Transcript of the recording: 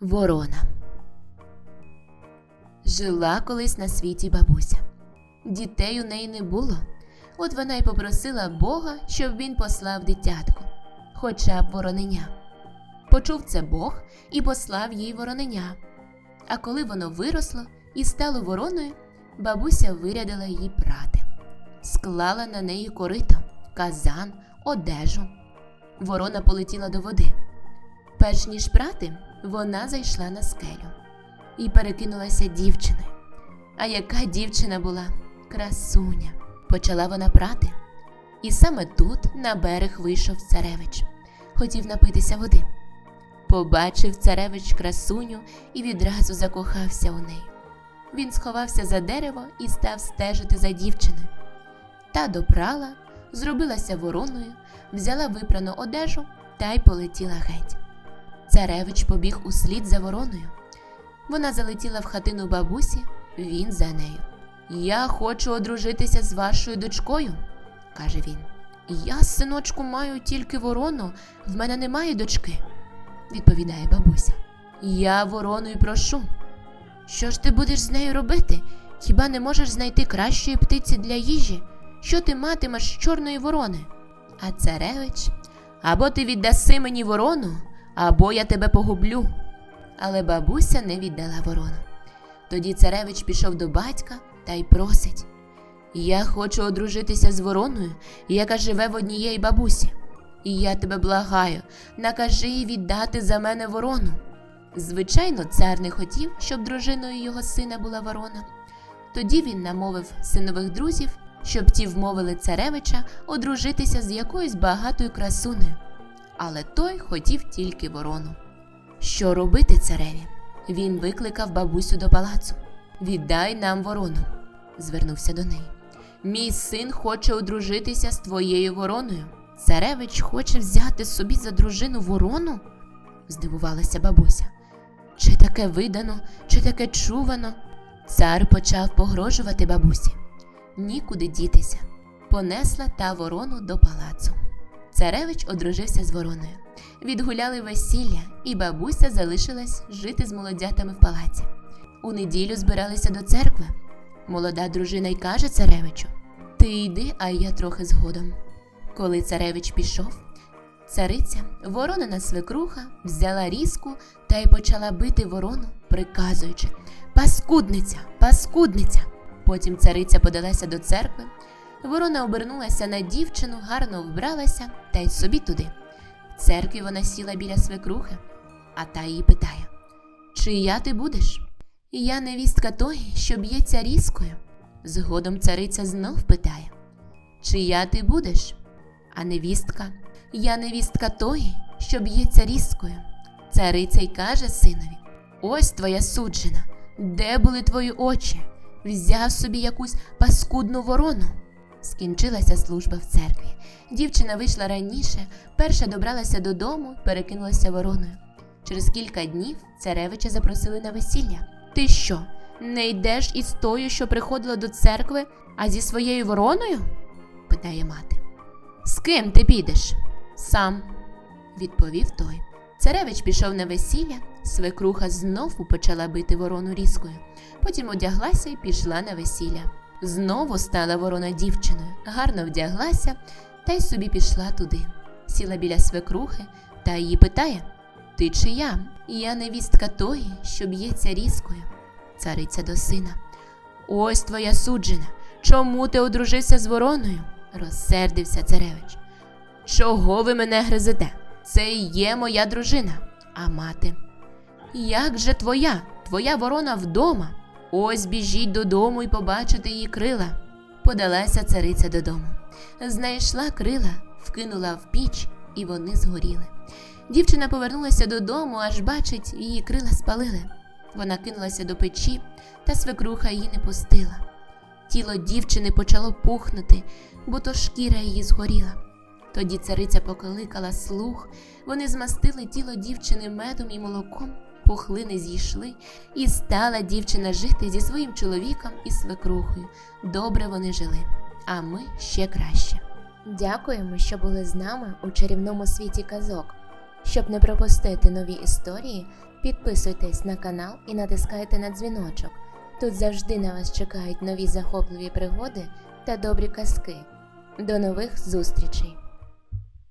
Ворона Жила колись на світі бабуся. Дітей у неї не було. От вона й попросила Бога, щоб він послав дитятко, хоча б вороненя. Почув це Бог і послав їй вороненя. А коли воно виросло і стало вороною, бабуся вирядила її прати, склала на неї корито, казан, одежу. Ворона полетіла до води. Перш ніж прати, вона зайшла на скелю і перекинулася дівчиною. А яка дівчина була? Красуня. Почала вона прати. І саме тут на берег вийшов царевич. Хотів напитися води. Побачив царевич красуню і відразу закохався у неї. Він сховався за дерево і став стежити за дівчиною. Та допрала, зробилася вороною, взяла випрану одежу та й полетіла геть. Царевич побіг услід за вороною. Вона залетіла в хатину бабусі, він за нею. Я хочу одружитися з вашою дочкою, каже він. Я, синочку, маю тільки ворону, в мене немає дочки, відповідає бабуся. Я вороною прошу. Що ж ти будеш з нею робити? Хіба не можеш знайти кращої птиці для їжі? Що ти матимеш з чорної ворони? А царевич, або ти віддаси мені ворону, або я тебе погублю. Але бабуся не віддала ворону. Тоді царевич пішов до батька та й просить Я хочу одружитися з вороною, яка живе в однієї бабусі. І я тебе благаю, накажи їй віддати за мене ворону. Звичайно, цар не хотів, щоб дружиною його сина була ворона. Тоді він намовив синових друзів, щоб ті вмовили царевича одружитися з якоюсь багатою красунею. Але той хотів тільки ворону. Що робити цареві? Він викликав бабусю до палацу. Віддай нам ворону, звернувся до неї. Мій син хоче одружитися з твоєю вороною. Царевич хоче взяти собі за дружину ворону? здивувалася бабуся. Чи таке видано, чи таке чувано? Цар почав погрожувати бабусі. Нікуди дітися. Понесла та ворону до палацу. Царевич одружився з вороною. Відгуляли весілля, і бабуся залишилась жити з молодятами в палаці. У неділю збиралися до церкви. Молода дружина й каже царевичу: Ти йди, а я трохи згодом. Коли царевич пішов, цариця, воронина свекруха, взяла різку та й почала бити ворону, приказуючи Паскудниця, паскудниця. Потім цариця подалася до церкви. Ворона обернулася на дівчину, гарно вбралася та й собі туди. В церкві вона сіла біля свекрухи, а та її питає: Чия ти будеш? Я невістка тої, що б'ється різкою. Згодом цариця знов питає: Чия ти будеш? А невістка, я невістка тої, що б'ється різкою. Цариця й каже синові: Ось твоя суджена, де були твої очі? Взяв собі якусь паскудну ворону. Скінчилася служба в церкві. Дівчина вийшла раніше, перша добралася додому, перекинулася вороною. Через кілька днів царевича запросили на весілля. Ти що, не йдеш із тою, що приходила до церкви, а зі своєю вороною? питає мати. З ким ти підеш? Сам, відповів той. Царевич пішов на весілля, свекруха знову почала бити ворону різкою. Потім одяглася і пішла на весілля. Знову стала ворона дівчиною, гарно вдяглася та й собі пішла туди. Сіла біля свекрухи та її питає: Ти чия? Я невістка тої, що б'ється різкою. Цариця до сина. Ось твоя суджена. Чому ти одружився з вороною? розсердився царевич. Чого ви мене гризете? Це і є моя дружина. А мати. Як же твоя? Твоя ворона вдома. Ось біжіть додому і побачите її крила. Подалася цариця додому. Знайшла крила, вкинула в піч, і вони згоріли. Дівчина повернулася додому, аж бачить, її крила спалили. Вона кинулася до печі, та свекруха її не пустила. Тіло дівчини почало пухнути, бо то шкіра її згоріла. Тоді цариця покликала слух, вони змастили тіло дівчини медом і молоком, пухлини зійшли, і стала дівчина жити зі своїм чоловіком і свекрухою. Добре вони жили, а ми ще краще. Дякуємо, що були з нами у чарівному світі казок. Щоб не пропустити нові історії, підписуйтесь на канал і натискайте на дзвіночок. Тут завжди на вас чекають нові захопливі пригоди та добрі казки. До нових зустрічей!